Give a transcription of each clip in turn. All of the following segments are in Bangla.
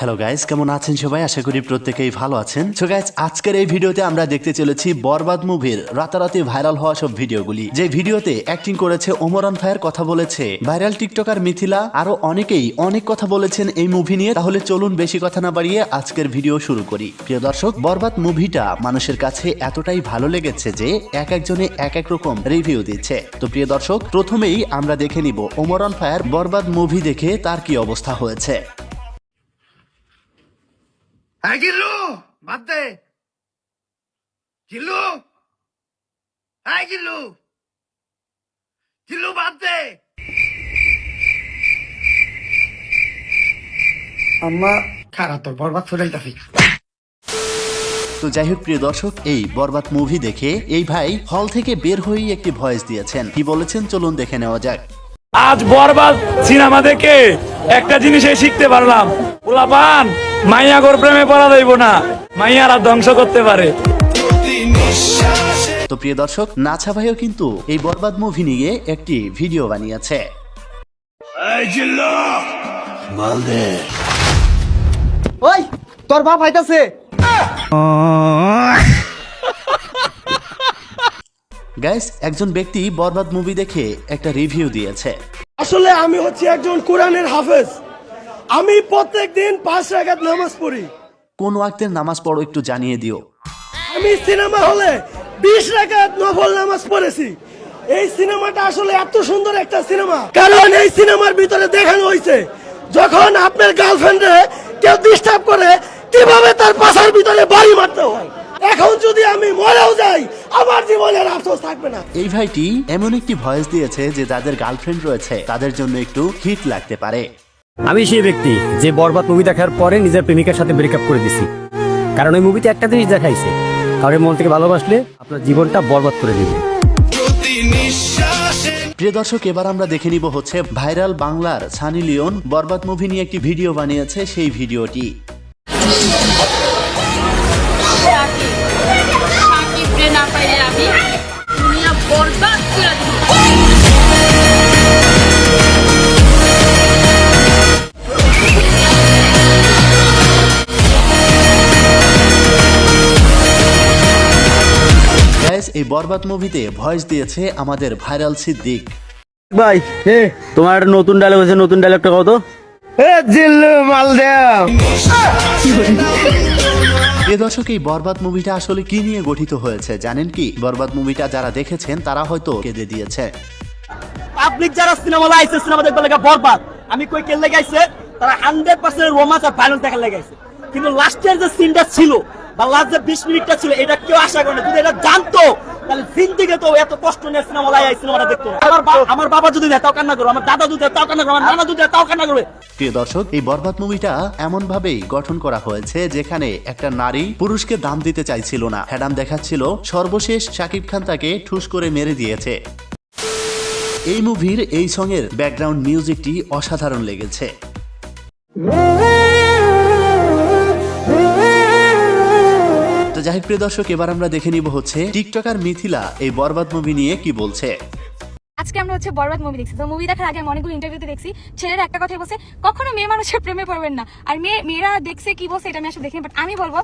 হ্যালো গাইস কেমন আছেন সবাই? আশা করি প্রত্যেকেই ভালো আছেন। সো গাইস আজকের এই ভিডিওতে আমরা দেখতে চলেছি বরবাদ মুভির রাতারাতি ভাইরাল হওয়া সব ভিডিওগুলি। যে ভিডিওতে অ্যাক্টিং করেছে ওমরান ভাইয়ের কথা বলেছে, ভাইরাল টিকটকার মিথিলা, আরও অনেকেই অনেক কথা বলেছেন এই মুভি নিয়ে। তাহলে চলুন বেশি কথা না বাড়িয়ে আজকের ভিডিও শুরু করি। প্রিয় দর্শক, বরবাদ মুভিটা মানুষের কাছে এতটাই ভালো লেগেছে যে এক একজনে এক এক রকম রিভিউ দিচ্ছে। তো প্রিয় দর্শক, প্রথমেই আমরা দেখে নিব ওমরান ভাইয়ের বরবাদ মুভি দেখে তার কি অবস্থা হয়েছে। গিল্লু বাদ দে। গিল্লু হ্যাঁ গিল্লু। গিল্লু বাদ দে। আম্মা খারাপ তোর বরবাদ ফুরাইতাছি তো যাই হোক প্রিয় দর্শক এই বরবাদ মুভি দেখে এই ভাই হল থেকে বের হয়েই একটি ভয়েস দিয়েছেন। কি বলেছেন? চলুন দেখে নেওয়া যাক। আজ বরবাদ সিনেমা দেখে একটা জিনিসে শিখতে পারলাম। পোলাপান মাইয়া গোর প্রেমে পড়া যাইব না। মাইয়ারা ধ্বংস করতে পারে। তো প্রিয় দর্শক নাছা ভাইও কিন্তু এই বরবাদ মুভি নিয়ে একটি ভিডিও বানিয়েছে। ওই তোর বাপ আইতাছে। গাইস একজন ব্যক্তি বরবাদ মুভি দেখে একটা রিভিউ দিয়েছে। আসলে আমি হচ্ছি একজন কোরআনের হাফেজ। আমি প্রত্যেক দিন পাঁচ রাকাত নামাজ পড়ি। কোন ওয়াক্তের নামাজ পড়ো একটু জানিয়ে দিও। আমি সিনেমা হলে বিশ রাকাত নফল নামাজ পড়েছি। এই সিনেমাটা আসলে এত সুন্দর একটা সিনেমা। কারণ এই সিনেমার ভিতরে দেখানো হয়েছে যখন আপনার গার্লফ্রেন্ডে কেউ ডিস্টার্ব করে কীভাবে তার পাশার ভিতরে বাড়ি মারতে হয়। এখন যদি আমি মরেও যাই আমার জীবনের আফসোস থাকবে না। এই ভাইটি এমন একটি ভয়েস দিয়েছে যে যাদের গার্লফ্রেন্ড রয়েছে তাদের জন্য একটু হিট লাগতে পারে। আমি সেই ব্যক্তি যে বরবাদ মুভি দেখার পরে নিজের প্রেমিকার সাথে ব্রেকআপ করে দিছি। কারণ ওই মুভিতে একটা জিনিস দেখাইছে। কারোর মন থেকে ভালোবাসলে আপনার জীবনটা বরবাদ করে দিবে। প্রিয় দর্শক, এবার আমরা দেখে নিব হচ্ছে ভাইরাল বাংলার সানি লিওন বরবাদ মুভি নিয়ে একটি ভিডিও বানিয়েছে সেই ভিডিওটি। এই বরবাদ মুভিতে ভয়েস দিয়েছে আমাদের ভাইরাল সিদ্দিক। ভাই হে। তোমার নতুন ডায়লগ আছে নতুন ডায়লগটা কত জিল্লু মাল প্রিয় দর্শক এই বরবাদ মুভিটা আসলে কি নিয়ে গঠিত হয়েছে জানেন কি? বরবাদ মুভিটা যারা দেখেছেন তারা হয়তো কেঁদে দিয়েছে। পাবলিক যারা সিনেমা লাইছে সিনেমা দেখতে লাগা বরবাদ। আমি কই কে লাগাইছে? তারা হান্ড্রেড পার্সেন্ট রোমান্স আর ভায়োলেন্স দেখা লাগাইছে। কিন্তু লাস্টের যে সিনটা ছিল বা লাস্ট যে বিশ মিনিটটা ছিল এটা কেউ আশা করে না। যদি এটা জানতো তাহলে জিন্দিগে তো এত কষ্ট নিয়ে সিনেমা লাই সিনেমাটা দেখতো। আমার আমার বাবা যদি দেয় তাও কান্না করো আমার দাদা যদি দেয় তাও কান্না করো আমার নানা যদি দেয় তাও কান্না করবে। প্রিয় দর্শক এই বরবাদ মুভিটা এমন ভাবেই গঠন করা হয়েছে যেখানে একটা নারী পুরুষকে দাম দিতে চাইছিল না। হ্যাডাম দেখাচ্ছিল সর্বশেষ শাকিব খান তাকে ঠুস করে মেরে দিয়েছে। এই মুভির এই সঙের ব্যাকগ্রাউন্ড মিউজিকটি অসাধারণ লেগেছে। তো যাই প্রিয় দর্শক, এবার আমরা দেখে নিব হচ্ছে টিকটকার মিথিলা এই বরবাদ মুভি নিয়ে কি বলছে। আজকে আমরা হচ্ছে বরবাদ মুভি দেখছি। তো মুভি দেখার আগে আমি অনেকগুলো ইন্টারভিউতে দেখছি। ছেলেরা একটা কথাই বলছে কখনো মেয়ে মানুষের প্রেমে পড়বেন না। আর মেয়ে মেয়েরা দেখছে কি বলছে এটা আমি আসলে দেখিনি বাট আমি বলব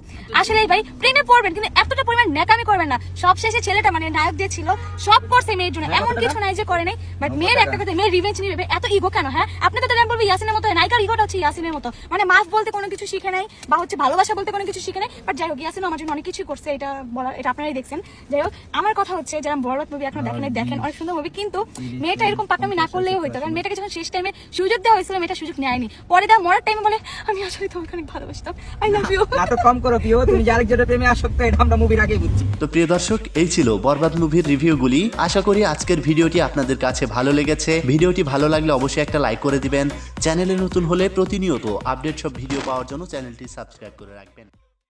আসলে ভাই প্রেমে পড়বেন কিন্তু এতটা পরিমাণ ন্যাকামি করবেন না। সব শেষে ছেলেটা মানে নায়ক দিয়ে ছিল সব করছে মেয়ের জন্য। এমন কিছু নাই যে করে নাই বাট মেয়ের একটা কথা মেয়ের রিভেঞ্জ নিবে এত ইগো কেন হ্যাঁ? আপনি তো আমি বলব ইয়াসিনের মতো নায়িকার ইগোটা হচ্ছে ইয়াসিনের মতো। মানে মাফ বলতে কোনো কিছু শিখে নাই বা হচ্ছে ভালোবাসা বলতে কোনো কিছু শিখে নাই বাট যাই হোক ইয়াসিনও আমার জন্য অনেক কিছু করছে এটা বলা এটা আপনারাই দেখছেন। যাই হোক আমার কথা হচ্ছে যারা বরবাদ মুভি এখন দেখেন দেখেন অনেক সুন্দর মুভি কিন্তু মেয়েটা এরকম পাকামি না করলেও হইতো। কারণ মেয়েটাকে যখন শেষ টাইমে সুযোগ দেওয়া হয়েছিল মেয়েটা সুযোগ নেয়নি। পরে দেওয়া মরার টাইমে বলে আমি আসলে তোমাকে অনেক ভালোবাসতাম। আই লাভ ইউ নাটক কম করো প্রিয় তুমি যে আরেকজনের প্রেমে আসক্ত এটা আমরা মুভির আগেই বুঝছি। তো প্রিয় দর্শক এই ছিল বরবাদ মুভির রিভিউগুলি আশা করি আজকের ভিডিওটি আপনাদের কাছে ভালো লেগেছে। ভিডিওটি ভালো লাগলে অবশ্যই একটা লাইক করে দিবেন। চ্যানেলে নতুন হলে প্রতিনিয়ত আপডেট সব ভিডিও পাওয়ার জন্য চ্যানেলটি সাবস্ক্রাইব করে রাখবেন।